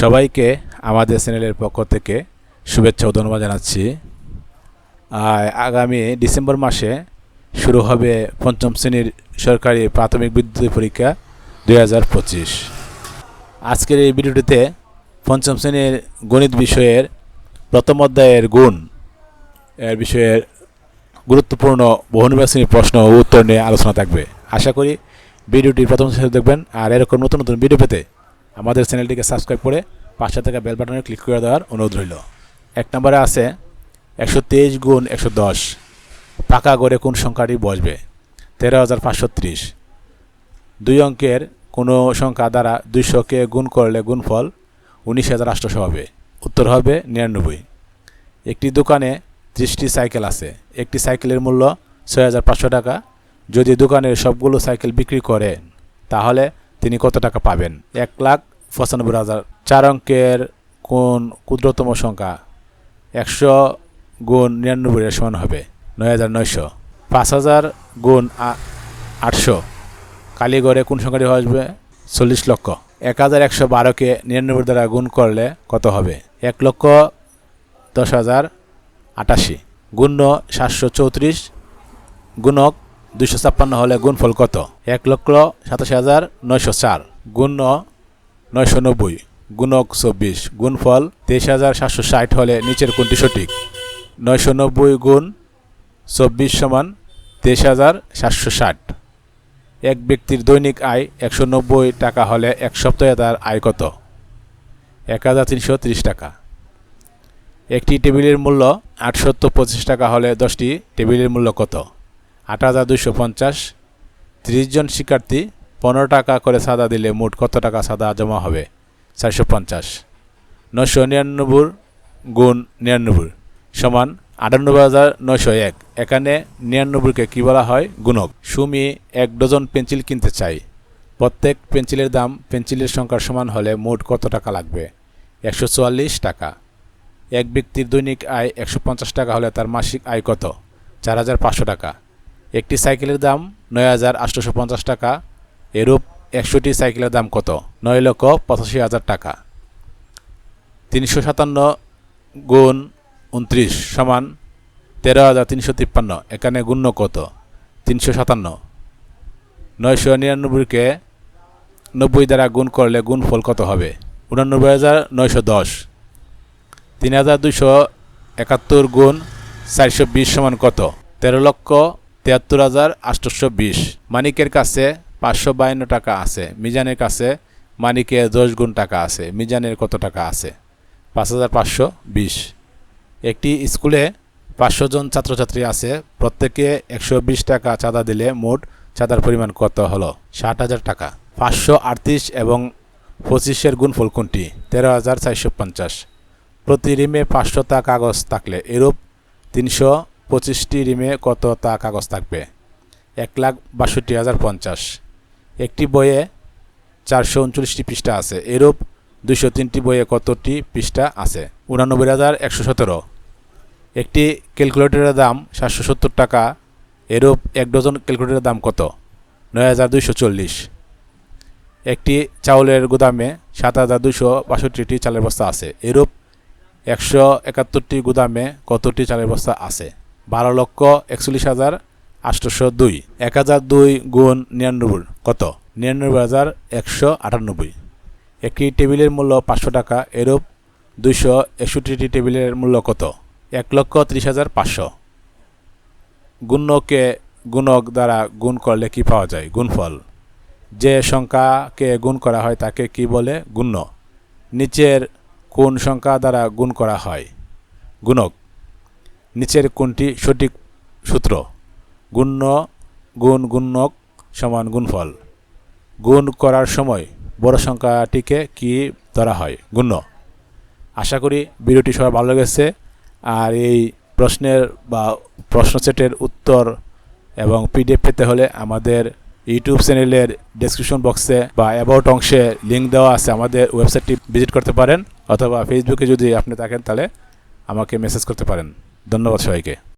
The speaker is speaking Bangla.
সবাইকে আমাদের চ্যানেলের পক্ষ থেকে শুভেচ্ছা ও ধন্যবাদ জানাচ্ছি। আগামী ডিসেম্বর মাসে শুরু হবে পঞ্চম শ্রেণির সরকারি প্রাথমিক বিদ্যুৎ পরীক্ষা দুই হাজার পঁচিশ। আজকের এই ভিডিওটিতে পঞ্চম শ্রেণির গণিত বিষয়ের প্রথম অধ্যায়ের গুণ, এর বিষয়ের গুরুত্বপূর্ণ বহু নির্বাচনী প্রশ্ন ও উত্তর নিয়ে আলোচনা থাকবে। আশা করি ভিডিওটি প্রথম শেষে দেখবেন, আর এরকম নতুন নতুন ভিডিও পেতে আমাদের চ্যানেলটিকে সাবস্ক্রাইব করে পাশে থাকা বেল বাটনে ক্লিক করে দেওয়ার অনুরোধ রইল। এক নম্বরে আছে একশো তেইশ গুণ একশো দশ। পাকা গড়ে কোন সংখ্যাটি বসবে? তেরো হাজার পাঁচশো ত্রিশ। দুই অঙ্কের কোনো সংখ্যা দ্বারা দুইশোকে গুণ করলে গুণফল উনিশ হাজার আটশোশো হবে। উত্তর হবে নিরানব্বই। একটি দোকানে ত্রিশটি সাইকেল আছে। একটি সাইকেলের মূল্য ছয় হাজার পাঁচশো টাকা। যদি দোকানের সবগুলো সাইকেল বিক্রি করেন, তাহলে তিনি কত টাকা পাবেন? এক লাখ পঁচানব্বই হাজার। চার অঙ্কের কোন ক্ষুদ্রতম সংখ্যা একশো গুণ নিরানব্বই সমান হবে নয় হাজার নয়শো। পাঁচ হাজার গুণ আটশো। কালীগড়ে কোন সংখ্যাটি আসবে? চল্লিশ লক্ষ। এক হাজার একশো বারোকে নিরানব্বই দ্বারা গুণ করলে কত হবে? এক লক্ষ দশ হাজার আটাশি। গুণ্য সাতশো চৌত্রিশ গুণক দুইশো ছাপ্পান্ন হলে গুণফল কত? এক লক্ষ সাতাশি হাজার নয়শো চার। গুণ্য নয়শো নব্বই। গুণক চব্বিশ। গুণফল তেইশ হাজার সাতশো ষাট হলে নিচের কোনটি সঠিক? নয়শো নব্বই গুণ চব্বিশ সমান তেইশ হাজার সাতশো ষাট। এক ব্যক্তির দৈনিক আয় একশো নব্বই টাকা হলে এক সপ্তাহে তার আয় কত? এক হাজার তিনশো তিরিশ টাকা। একটি টেবিলের মূল্য আটশত পঁচিশ টাকা হলে দশটি টেবিলের মূল্য কত? আট হাজার দুশো পঞ্চাশ। তিরিশ জন শিক্ষার্থী, পনেরো টাকা করে সাদা দিলে মোট কত টাকা সাদা জমা হবে? চারশো পঞ্চাশ। নশো নিরানব্বই গুণ নিরানব্বই সমান আটানব্বই হাজার নশো এক। এখানে নিরানব্বইকে কী বলা হয়? গুণক। সুমি এক ডজন পেন্সিল কিনতে চাই। প্রত্যেক পেন্সিলের দাম পেন্সিলের সংখ্যার সমান হলে মোট কত টাকা লাগবে? একশো চুয়াল্লিশ টাকা। এক ব্যক্তির দৈনিক আয় একশো পঞ্চাশ টাকা হলে তার মাসিক আয় কত? চার হাজার পাঁচশো টাকা। একটি সাইকেলের দাম নয় হাজার আটশোশো পঞ্চাশ টাকা, এরূপ একশোটি সাইকেলের দাম কত? নয় লক্ষ পঁচাশি হাজার টাকা। তিনশো সাতান্ন গুণ উনত্রিশ সমান তেরো হাজার তিনশো তিপ্পান্ন, এখানে গুণ্য কত? তিনশো সাতান্ন। নয়শো নিরানব্বইকে নব্বই দ্বারা গুণ করলে গুণফল কত হবে? উনানব্বই হাজার নয়শো দশ। তিন হাজার দুশো একাত্তর গুণ চারশো বিশ সমান কত? তেরো লক্ষ তিয়াত্তর হাজার আটশোশো বিশ। মানিকের কাছে পাঁচশো বায়ান্ন টাকা আছে। মিজানের কাছে মানিকের দশ গুণ টাকা আছে। মিজানের কত টাকা আছে? পাঁচ হাজার পাঁচশো বিশ। একটি স্কুলে পাঁচশো জন ছাত্রছাত্রী আছে। প্রত্যেকে একশো বিশ টাকা চাঁদা দিলে মোট চাঁদার পরিমাণ কত হলো? ষাট হাজার টাকা। পাঁচশো আটত্রিশ এবং পঁচিশের গুণফল কোনটি? তেরো হাজার চারশো পঞ্চাশ। প্রতি রিমে পাঁচশো পাঁচশোটা কাগজ থাকলে এরূপ তিনশো পঁচিশটি রিমে কত তা কাগজ থাকবে? এক লাখ বাষট্টি হাজার পঞ্চাশ। একটি বইয়ে চারশো উনচল্লিশটি পৃষ্ঠা আছে। এরূপ দুইশো তিনটি বইয়ে কতটি পৃষ্ঠা আছে? উনানব্বই হাজার একশো সতেরো। একটি ক্যালকুলেটরের দাম সাতশো সত্তর টাকা। এরূপ এক ডজন ক্যালকুলেটরের দাম কত? নয় হাজার দুইশো চল্লিশ। একটি চাউলের গুদামে সাত হাজার দুশো বাষট্টিটি চালের বস্তা আছে। এরূপ একশো একাত্তরটি গুদামে কতটি চালের বস্তা আছে? বারো লক্ষ একচল্লিশ হাজার আটশোশো দুই। এক হাজার দুই গুণ নিরানব্বই, কত? নিরানব্বই হাজার একশো আটানব্বই। একটি টেবিলের মূল্য পাঁচশো টাকা, এরূপ দুইশো একষট্টিটি টেবিলের মূল্য কত? এক লক্ষ ত্রিশ হাজার পাঁচশো। গুণ্যকে গুণক দ্বারা গুণ করলে কি পাওয়া যায়? গুণফল। যে সংখ্যাকে গুণ করা হয় তাকে কি বলে? গুণ্য। নিচের কোন সংখ্যা দ্বারা গুণ করা হয়? গুণক। নিচের কোনটি সঠিক সূত্র? গুণ্য, গুণ, গুণক সমান গুণফল। গুণ করার সময় বড় সংখ্যাটিকে কি ধরা হয়? গুণ্য। আশা করি ভিডিওটি সবার ভালো লেগেছে। আর এই প্রশ্নের বা প্রশ্ন সেটের উত্তর এবং পিডিএফ পেতে হলে আমাদের ইউটিউব চ্যানেলের ডেসক্রিপশন বক্সে বা অ্যাবাউট অংশে লিঙ্ক দেওয়া আছে আমাদের ওয়েবসাইটটি ভিজিট করতে পারেন। অথবা ফেসবুকে যদি আপনি থাকেন তাহলে আমাকে মেসেজ করতে পারেন। ধন্যবাদ সবাইকে।